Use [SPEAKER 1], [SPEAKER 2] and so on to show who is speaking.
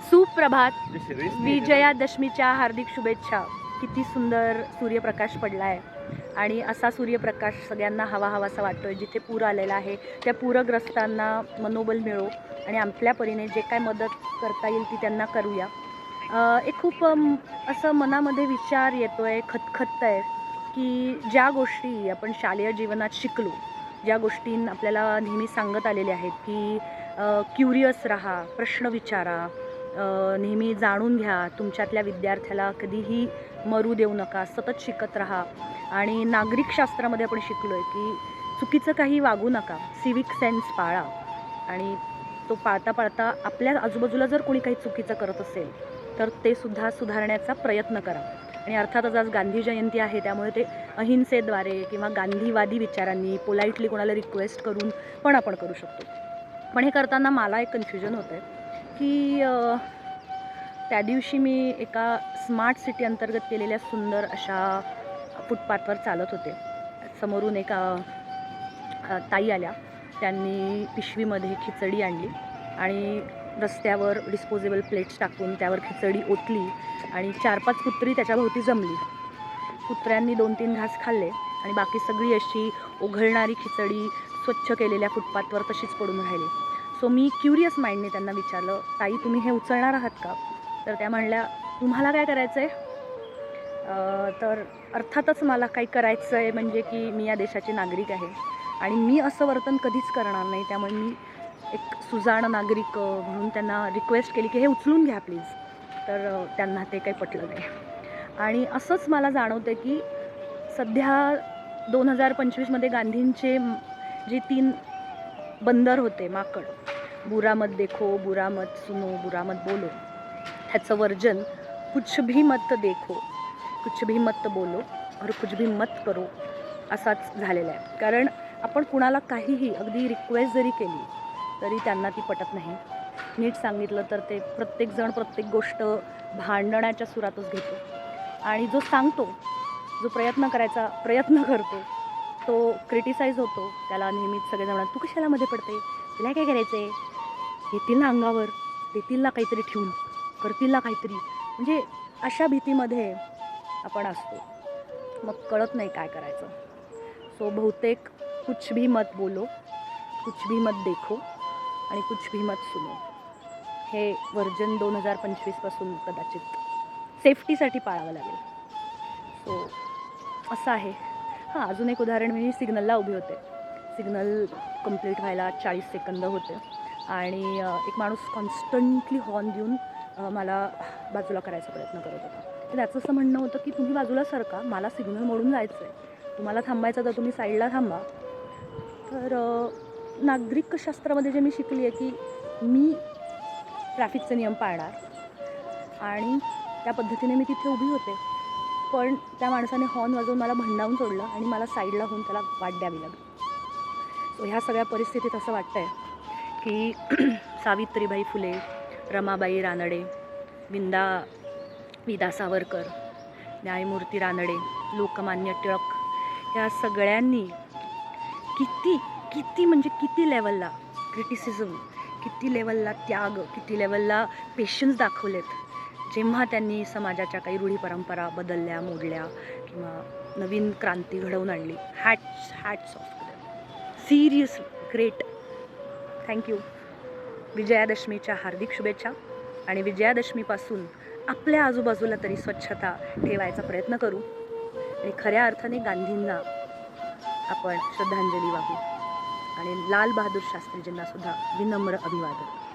[SPEAKER 1] सुप्रभात. विजयादशमीच्या हार्दिक शुभेच्छा. किती सुंदर सूर्यप्रकाश पडला आहे आणि असा सूर्यप्रकाश सगळ्यांना हवा हवासा वाटतोय जिथे पूर आलेला आहे त्या पूरग्रस्तांना मनोबल मिळो आणि आपल्या परीने जे काय मदत करता येईल ती त्यांना करूया. एक खूप असं मनामध्ये विचार येतो आहे खतखत आहे की ज्या गोष्टी आपण शालेय जीवनात शिकलो ज्या गोष्टी आपल्याला नेहमी सांगत आलेल्या आहेत की क्युरियस राहा प्रश्न विचारा नेहमी जाणून घ्या तुमच्यातल्या विद्यार्थ्याला कधीही मरू देऊ नका सतत शिकत राहा. आणि नागरिकशास्त्रामध्ये आपण शिकलो आहे की चुकीचं काही वागू नका सिविक सेन्स पाळा. आणि तो पाळता पाळता आपल्या आजूबाजूला जर कोणी काही चुकीचं करत असेल तर ते सुद्धा सुधारण्याचा प्रयत्न करा. आणि अर्थातच आज गांधी जयंती आहे त्यामुळे ते अहिंसेद्वारे किंवा गांधीवादी विचारांनी पोलाईटली कोणाला रिक्वेस्ट करून पण आपण करू शकतो. पण हे करताना मला एक कन्फ्युजन होतं आहे की त्या दिवशी मी एका स्मार्ट सिटी अंतर्गत केलेल्या सुंदर अशा फुटपाथवर चालत होते. समोरून एका ताई आल्या. त्यांनी पिशवीमध्ये खिचडी आणली आणि रस्त्यावर डिस्पोजेबल प्लेट्स टाकून त्यावर खिचडी ओतली आणि चार पाच कुत्री त्याच्याभोवती जमली. कुत्र्यांनी दोन तीन घास खाल्ले आणि बाकी सगळी अशी ओघळणारी खिचडी स्वच्छ केलेल्या फुटपाथवर तशीच पडून राहिली. सो मी क्युरियस माइंडने त्यांना विचारलं ताई तुम्ही हे उचलणार आहात का? तर त्या म्हणल्या तुम्हाला काय करायचं आहे तर अर्थातच मला काही करायचं आहे म्हणजे की मी या देशाची नागरिक आहे. आणि मी असं वर्तन कधीच करणार नाही. त्यामुळे मी एक सुजाण नागरिक म्हणून त्यांना रिक्वेस्ट केली की हे उचलून घ्या प्लीज तर त्यांना ते काही पटलं नाही. आणि असंच मला जाणवतं की सध्या दोन हजार पंचवीसमध्ये गांधींचे जे तीन बंदर होते माकड. बुरा मत देखो बुरा मत सुनो बुरामत बोलो. ह्याचं वर्जन कुछ भी मत देखो कुछ भी मत बोलो और कुछ भी मत करो असाच झालेला आहे. कारण आपण कुणाला काहीही अगदी रिक्वेस्ट जरी केली तरी त्यांना ती पटत नाही. नीट सांगितलं तर ते प्रत्येकजण प्रत्येक गोष्ट भांडण्याच्या सुरातच घेतो. आणि जो सांगतो जो प्रयत्न करायचा प्रयत्न करतो तो क्रिटिसाइज होतो. त्याला नेहमीच सगळेजण म्हणतात, तू कशाला मध्ये पडते? तिला काय करायचं आहे येतील ना अंगावर? देतील ना काहीतरी ठेवून? करतील ना काहीतरी. म्हणजे अशा भीतीमध्ये आपण असतो. मग कळत नाही काय करायचं. सो बहुतेक कुछ भी मत बोलो कुछ भी मत देखो आणि कुछ भी मत सुनो. हे व्हर्जन दोन हजार पंचवीसपासून कदाचित सेफ्टीसाठी पाळावं लागेल. सो असं आहे. हां अजून एक उदाहरण मी सिग्नलला उभी होते. सिग्नल कंप्लीट व्हायला चाळीस सेकंद होते. आणि एक माणूस कॉन्स्टंटली हॉर्न देऊन मला बाजूला करायचा प्रयत्न करत होता. तर त्याचं असं म्हणणं होतं की तुम्ही बाजूला सरका मला सिग्नल मोडून जायचं आहे तुम्हाला थांबायचं तर तुम्ही साईडला थांबा. तर नागरिक शास्त्रामध्ये जे मी शिकली आहे की मी ट्रॅफिकचे नियम पाळणार आणि त्या पद्धतीने मी तिथे उभी होते. पण त्या माणसाने हॉर्न वाजवून मला भंडावून सोडलं आणि मला साईडला होऊन त्याला वाट द्यावी लागली. सो ह्या सगळ्या परिस्थितीत असं वाटतं आहे की सावित्रीबाई फुले रमाबाई रानडे विंदा विदा सावरकर न्यायमूर्ती रानडे लोकमान्य टिळक या सगळ्यांनी किती किती म्हणजे किती लेवलला क्रिटिसिझम किती लेवलला त्याग किती लेवलला पेशन्स दाखवलेत. जेव्हा त्यांनी समाजाच्या काही रूढी परंपरा बदलल्या मोडल्या किंवा नवीन क्रांती घडवून आणली hats hats off serious great thank you विजयादशमीच्या हार्दिक शुभेच्छा आणि विजयादशमीपासून आपल्या आजूबाजूला तरी स्वच्छता ठेवायचा प्रयत्न करू. आणि खऱ्या अर्थाने गांधींना आपण श्रद्धांजली वाहू. आणि लाल बहादूर शास्त्रीजींना सुद्धा विनम्र अभिवादन.